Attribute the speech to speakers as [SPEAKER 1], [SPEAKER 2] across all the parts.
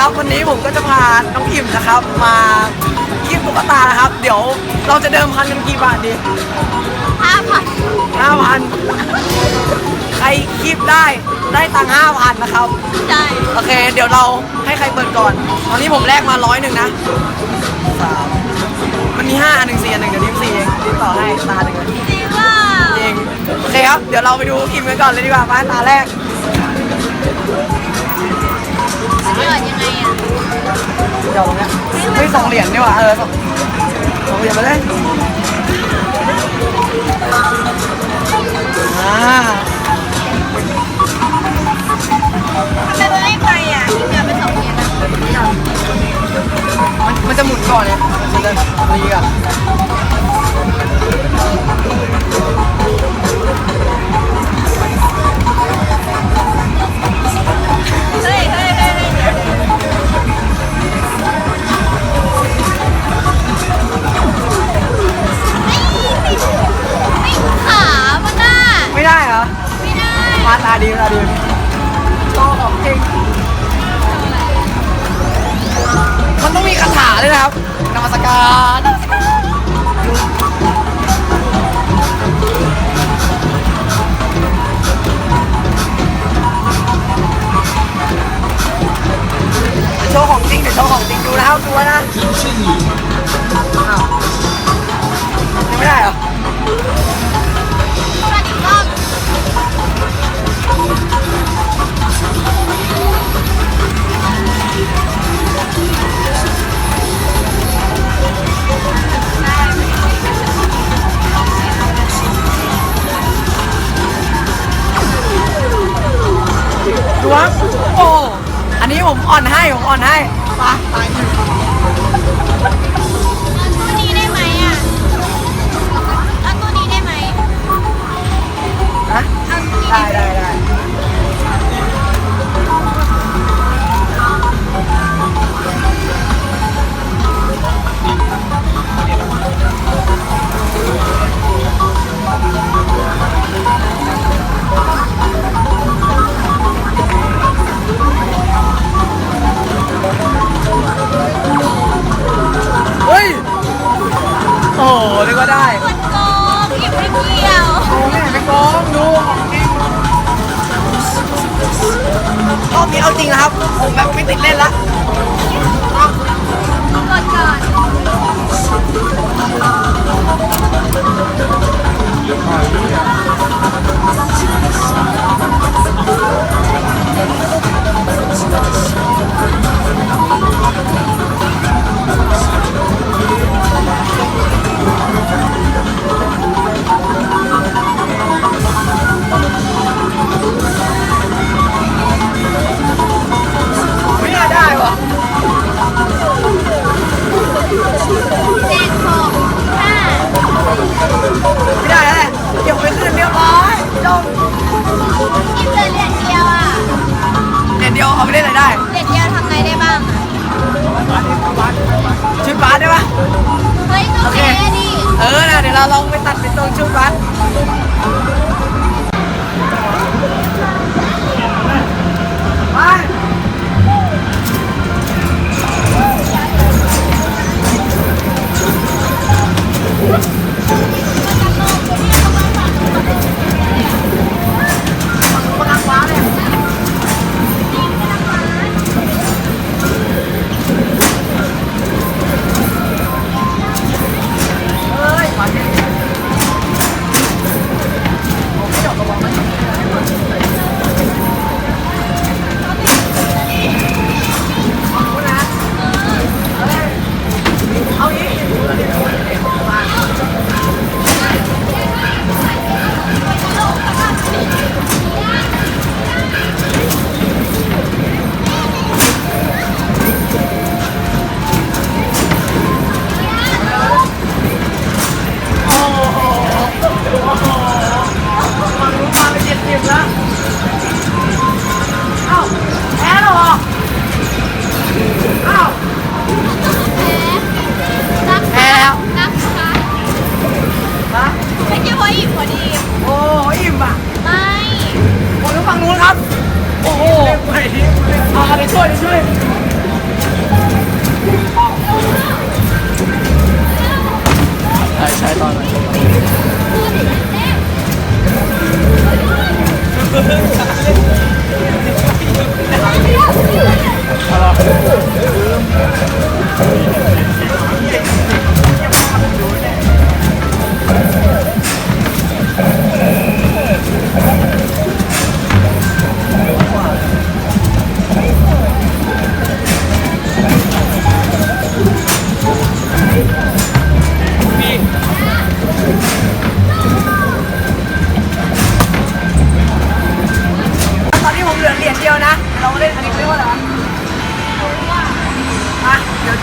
[SPEAKER 1] ครับ วันนี้ผมก็จะพาน้องพิมนะครับ มาคีบตุ๊กตานะครับ เดี๋ยวเราจะเดิมพันกันกี่บาทดี
[SPEAKER 2] ห้าพัน
[SPEAKER 1] ห้าพันใครคีบได้ได้ตังค์ห้าพันนะครับ
[SPEAKER 2] ใช่
[SPEAKER 1] โอเค เดี๋ยวเราให้ใครเปิดก่อน ตอนนี้ผมแลกมาร้อยหนึ่งนะสามมันมีห้าอันหนึ่งสี่อันหนึ่งเดี๋ยวนิ้มสี่เองนิ้มต่อให้ตาหนึ่งเลย
[SPEAKER 2] จริงว่า
[SPEAKER 1] จริงโอเคครับ เดี๋ยวเราไปดูพิมกันก่อนเลยดีกว่ามาตาแรก สองเหรียญนี่หว่าเออสองสองเหรียญมาเลยอ่า
[SPEAKER 2] ทำไมมันไม่ไปอะที่เมียเป็นสองเหรียญอะ
[SPEAKER 1] มันมันจะหมุนก่อนเนี่ยมันจะรีก่อน
[SPEAKER 2] ไม่
[SPEAKER 1] ได้เหรอ
[SPEAKER 2] ไม่ได้
[SPEAKER 1] มาตาดีตาดีโตของจริง มันต้องมีคาถาด้วยนะครับนมัสการเดี๋ยวโชว์ของจริงเดี๋ยวโชว์ของจริงดูนะครับดูนะอ้าวยังไม่ได้เหรอ ผมอ่อนให้ ผมอ่อนให้ไปไป
[SPEAKER 2] เอา ติดเล่
[SPEAKER 1] น ช่ใช่ตอนนั้นอะ
[SPEAKER 2] ไร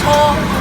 [SPEAKER 1] 哦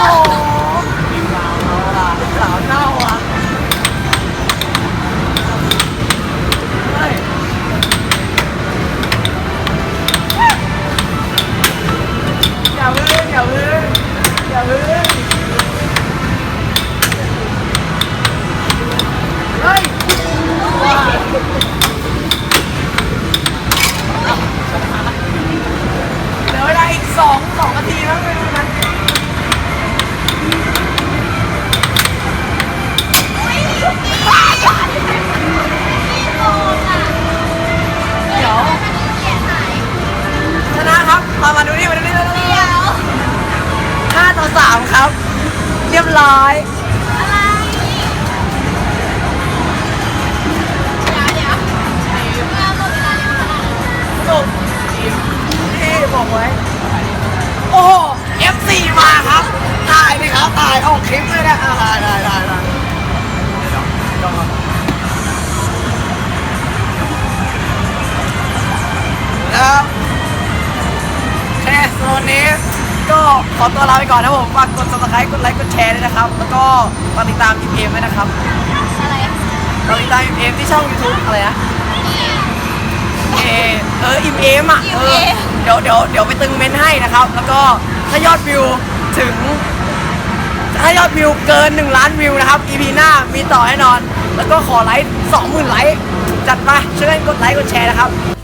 [SPEAKER 1] 아 ร้าย ขอตัวลาไปก่อนนะผมฝากกด subscribe กดไลค์กดแชร์ด้วยนะครับ แล้วก็ฝากติดตามอิมเอมด้วยนะครับ
[SPEAKER 2] อะไร
[SPEAKER 1] ฝากติดตามอิมเอมที่ช่อง YouTube อะไรนะเออเอออิมเอมอะเออเดี๋ยวเดี๋ยวเดี๋ยวไปตึงเมนให้นะครับ แล้วก็ถ้ายอดวิวถึง ถ้ายอดวิวเกิน 1 ล้านวิวนะครับ EP หน้ามีต่อแน่นอน แล้วก็ขอไลค์20,000ไลค์จัดไปช่วยกันกดไลค์กดแชร์นะครับ